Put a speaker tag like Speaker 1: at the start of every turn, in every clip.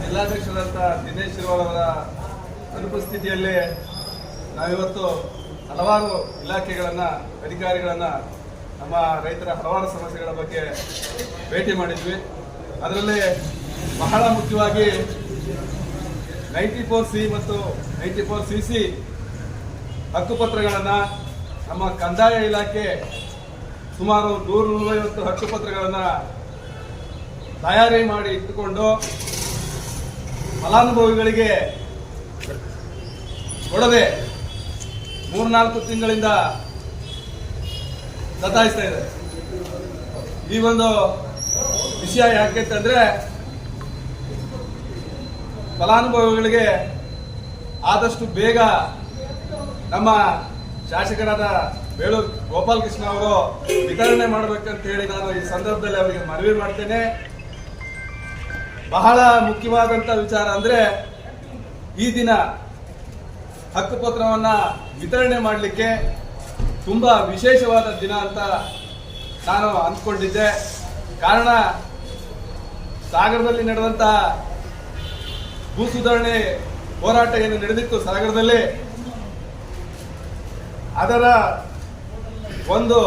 Speaker 1: ಜಿಲ್ಲಾಧ್ಯಕ್ಷರಾದಂಥ ದಿನೇಶ್ ಶಿರ್ವಾಲ್ ಅವರ ಅನುಪಸ್ಥಿತಿಯಲ್ಲಿ ನಾವಿವತ್ತು ಹಲವಾರು ಇಲಾಖೆಗಳನ್ನ, ಅಧಿಕಾರಿಗಳನ್ನ, ನಮ್ಮ ರೈತರ ಹಲವಾರು ಸಮಸ್ಯೆಗಳ ಬಗ್ಗೆ ಭೇಟಿ ಮಾಡಿದ್ವಿ. ಅದರಲ್ಲಿ ಬಹಳ ಮುಖ್ಯವಾಗಿ ನೈಂಟಿ ಫೋರ್ ಸಿ ಮತ್ತು ನೈಂಟಿ ಫೋರ್ ಸಿ ಸಿ ಹಕ್ಕುಪತ್ರಗಳನ್ನು ನಮ್ಮ ಕಂದಾಯ ಇಲಾಖೆ ಸುಮಾರು ನೂರು ನೂರೈವತ್ತು ಹಕ್ಕುಪತ್ರಗಳನ್ನು ತಯಾರಿ ಮಾಡಿ ಇಟ್ಟುಕೊಂಡು ಫಲಾನುಭವಿಗಳಿಗೆ ಕೊಡದೆ ಮೂರ್ನಾಲ್ಕು ತಿಂಗಳಿಂದ ಸತಾಯಿಸ್ತಾ ಇದೆ. ಈ ಒಂದು ವಿಷಯ ಯಾಕೆ ಅಂತಂದ್ರೆ ಫಲಾನುಭವಿಗಳಿಗೆ ಆದಷ್ಟು ಬೇಗ ನಮ್ಮ ಶಾಸಕರಾದ ಬೇಳೂರು ಗೋಪಾಲಕೃಷ್ಣ ಅವರು ವಿತರಣೆ ಮಾಡಬೇಕಂತ ಹೇಳಿ ನಾನು ಈ ಸಂದರ್ಭದಲ್ಲಿ ಅವರಿಗೆ ಮನವಿ ಮಾಡ್ತೇನೆ. ಬಹಳ ಮುಖ್ಯವಾದಂತ ವಿಚಾರ ಅಂದ್ರೆ ಈ ದಿನ ಹಕ್ಕುಪತ್ರವನ್ನು ವಿತರಣೆ ಮಾಡಲಿಕ್ಕೆ ತುಂಬಾ ವಿಶೇಷವಾದ ದಿನ ಅಂತ ನಾನು ಅಂದ್ಕೊಂಡಿದ್ದೆ. ಕಾರಣ ಸಾಗರದಲ್ಲಿ ನಡೆದಂತ ಭೂ ಸುಧಾರಣೆ ಹೋರಾಟ ಏನು ನಡೆದಿತ್ತು ಸಾಗರದಲ್ಲಿ. ಅದರ ಒಂದು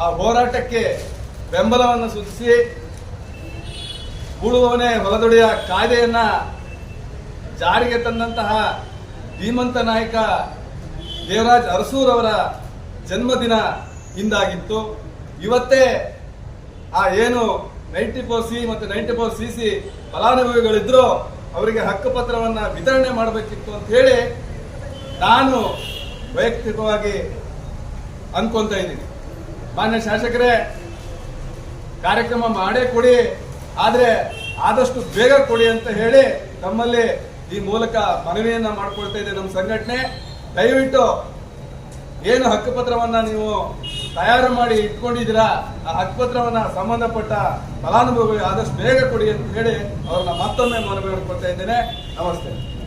Speaker 1: ಆ ಹೋರಾಟಕ್ಕೆ ಬೆಂಬಲವನ್ನು ಸೂಚಿಸಿ ಉಳುವವನೇ ಹೊಲದೊಡೆಯ ಕಾಯ್ದೆಯನ್ನ ಜಾರಿಗೆ ತಂದಂತಹ ಧೀಮಂತ ನಾಯಕ ದೇವರಾಜ್ ಅರಸೂರವರ ಜನ್ಮದಿನ ಹಿಂದಾಗಿತ್ತು ಇವತ್ತೇ ಆ ಏನು ನೈಂಟಿ ಫೋರ್ ಸಿ ಮತ್ತು ನೈಂಟಿ ಫೋರ್ ಸಿ ಸಿ ಫಲಾನುಭವಿಗಳಿದ್ರು ಅವರಿಗೆ ಹಕ್ಕುಪತ್ರವನ್ನು ವಿತರಣೆ ಮಾಡಬೇಕಿತ್ತು ಅಂತ ಹೇಳಿ ನಾನು ವೈಯಕ್ತಿಕವಾಗಿ ಅನ್ಕೊಂತ ಇದ್ದೀನಿ. ಮಾನ್ಯ ಶಾಸಕರೇ, ಕಾರ್ಯಕ್ರಮ ಮಾಡೇ ಕೊಡಿ. ಆದ್ರೆ ಆದಷ್ಟು ಬೇಗ ಕೊಡಿ ಅಂತ ಹೇಳಿ ತಮ್ಮಲ್ಲಿ ಈ ಮೂಲಕ ಮನವಿಯನ್ನ ಮಾಡ್ಕೊಳ್ತಾ ಇದೆ ನಮ್ಮ ಸಂಘಟನೆ. ದಯವಿಟ್ಟು ಏನು ಹಕ್ಕುಪತ್ರವನ್ನ ನೀವು ತಯಾರು ಮಾಡಿ ಇಟ್ಕೊಂಡಿದ್ದೀರಾ, ಆ ಹಕ್ಕುಪತ್ರವನ್ನ ಸಂಬಂಧಪಟ್ಟ ಫಲಾನುಭವಿ ಆದಷ್ಟು ಬೇಗ ಕೊಡಿ ಅಂತ ಹೇಳಿ ಅವ್ರನ್ನ ಮತ್ತೊಮ್ಮೆ ಮನವಿ ಮಾಡ್ಕೊಳ್ತಾ ಇದ್ದೇನೆ. ನಮಸ್ತೆ.